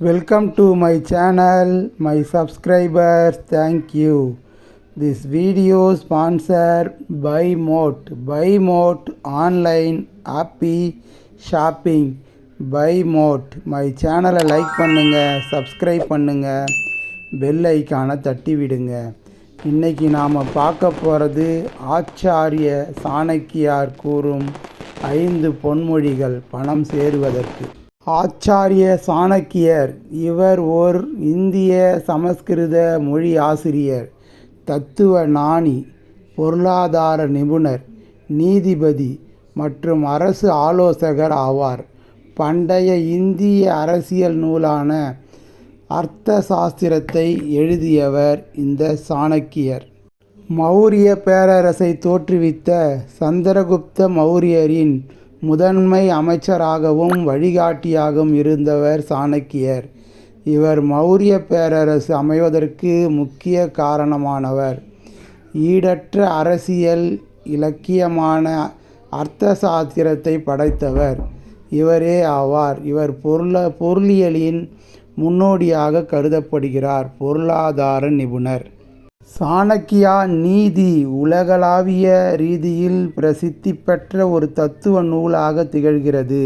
Welcome to my channel, my subscribers, thank you. This video sponsored by Moat. Buy Moat online happy shopping. Buy Moat. My சேனலை like பண்ணுங்க subscribe பண்ணுங்க bell ஐக்கானை தட்டி விடுங்க இன்னைக்கு நாம் பார்க்க போகிறது ஆச்சாரிய சாணக்கியார் கூறும் ஐந்து பொன்மொழிகள் பணம் சேருவதற்கு ஆச்சாரிய சாணக்கியர். இவர் ஓர் இந்திய சமஸ்கிருத மொழி ஆசிரியர் தத்துவ ஞானி பொருளாதார நிபுணர் நீதிபதி மற்றும் அரசு ஆலோசகர் ஆவார். பண்டைய இந்திய அரசியல் நூலான அர்த்த சாஸ்திரத்தை எழுதியவர் இந்த சாணக்கியர். மௌரிய பேரரசை தோற்றுவித்த சந்திரகுப்த மௌரியரின் முதன்மை அமைச்சராகவும் வழிகாட்டியாகவும் இருந்தவர் சாணக்கியர். இவர் மௌரிய பேரரசு அமைவதற்கு முக்கிய காரணமானவர். ஈடற்ற அரசியல் இலக்கியமான அர்த்த சாஸ்திரத்தை படைத்தவர். இவரே ஆவார். இவர் பொருள பொருளியலின் முன்னோடியாக கருதப்படுகிறார். பொருளாதார நிபுணர். சாணக்கியா நீதி உலகளாவிய ரீதியில் பிரசித்தி பெற்ற ஒரு தத்துவ நூலாக திகழ்கிறது.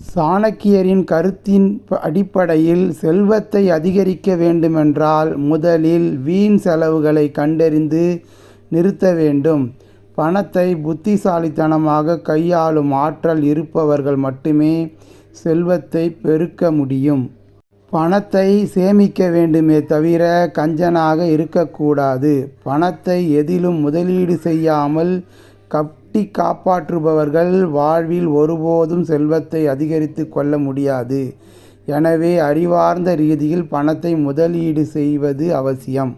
சாணக்கியரின் கருத்தின் அடிப்படையில் செல்வத்தை அதிகரிக்க வேண்டுமென்றால் முதலில் வீண் செலவுகளை கண்டறிந்து நிறுத்த வேண்டும். பணத்தை புத்திசாலித்தனமாக கையாளும் ஆற்றல் இருப்பவர்கள் மட்டுமே செல்வத்தை பெருக்க முடியும். பணத்தை சேமிக்க வேண்டுமே தவிர கஞ்சனாக இருக்கக்கூடாது. பணத்தை எதிலும் முதலீடு செய்யாமல் கட்டி காப்பாற்றுபவர்கள் வாழ்வில் ஒருபோதும் செல்வத்தை அதிகரித்து கொள்ள முடியாது. எனவே அறிவார்ந்த ரீதியில் பணத்தை முதலீடு செய்வது அவசியம்.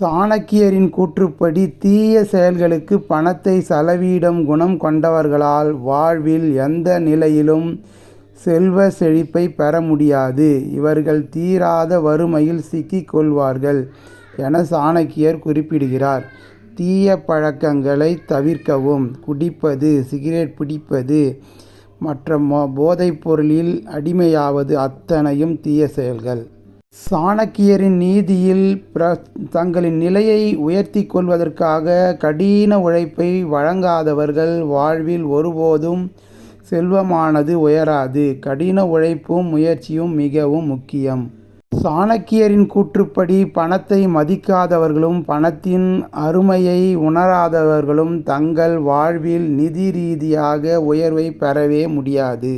சாணக்கியரின் கூற்றுப்படி தீய செயல்களுக்கு பணத்தை செலவிடும் குணம் கொண்டவர்களால் வாழ்வில் எந்த நிலையிலும் செல்வ செழிப்பை பெற முடியாது. இவர்கள் தீராத வறுமையில் சிக்கிக் கொள்வார்கள் என சாணக்கியர் குறிப்பிடுகிறார். தீய பழக்கங்களை தவிர்க்கவும். குடிப்பது சிகரெட் பிடிப்பது மற்ற போதைப் பொருளில் அடிமையாவது அத்தனையும் தீய செயல்கள். சாணக்கியரின் நீதியில் பிர தங்களின் நிலையை உயர்த்தி கொள்வதற்காக கடின உழைப்பை வழங்காதவர்கள் வாழ்வில் ஒருபோதும் செல்வமானது உயராது. கடின உழைப்பும் முயற்சியும் மிகவும் முக்கியம். சாணக்கியரின் கூற்றுப்படி பணத்தை மதிக்காதவர்களும் பணத்தின் அருமையை உணராதவர்களும் தங்கள் வாழ்வில் நிதி ரீதியாக உயர்வை பெறவே முடியாது.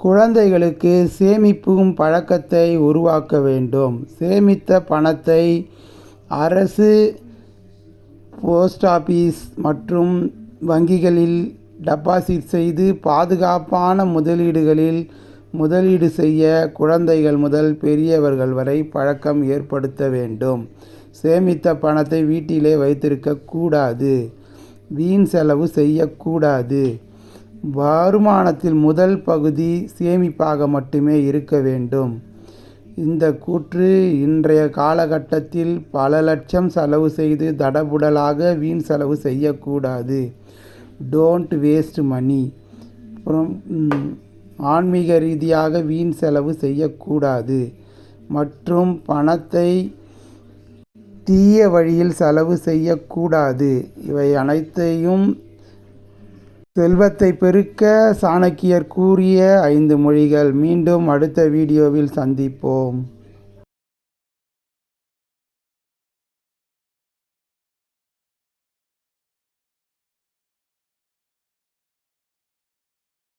குழந்தைகளுக்கு சேமிப்பும் பழக்கத்தை உருவாக்க வேண்டும். சேமித்த பணத்தை அரசு போஸ்ட் ஆபீஸ் மற்றும் வங்கிகளில் டெபாசிட் செய்து பாதுகாப்பான முதலீடுகளில் முதலீடு செய்ய குழந்தைகள் முதல் பெரியவர்கள் வரை பழக்கம் ஏற்படுத்த வேண்டும். சேமித்த பணத்தை வீட்டிலே வைத்திருக்கக்கூடாது வீண் செலவு செய்யக்கூடாது. வருமானத்தில் முதல் பகுதி சேமிப்பாக மட்டுமே இருக்க வேண்டும். இந்த கூற்று இன்றைய காலகட்டத்தில் பல லட்சம் செலவு செய்து தடபுடலாக வீண் செலவு செய்யக்கூடாது. டோன்ட் வேஸ்ட் மணி அப்புறம் ஆன்மீக ரீதியாக வீண் செலவு செய்யக்கூடாது. மற்றும் பணத்தை தீய வழியில் செலவு செய்யக்கூடாது. இவை அனைத்தையும் செல்வத்தை பெருக்க சாணக்கியர் கூறிய ஐந்து மொழிகள். மீண்டும் அடுத்த வீடியோவில் சந்திப்போம்.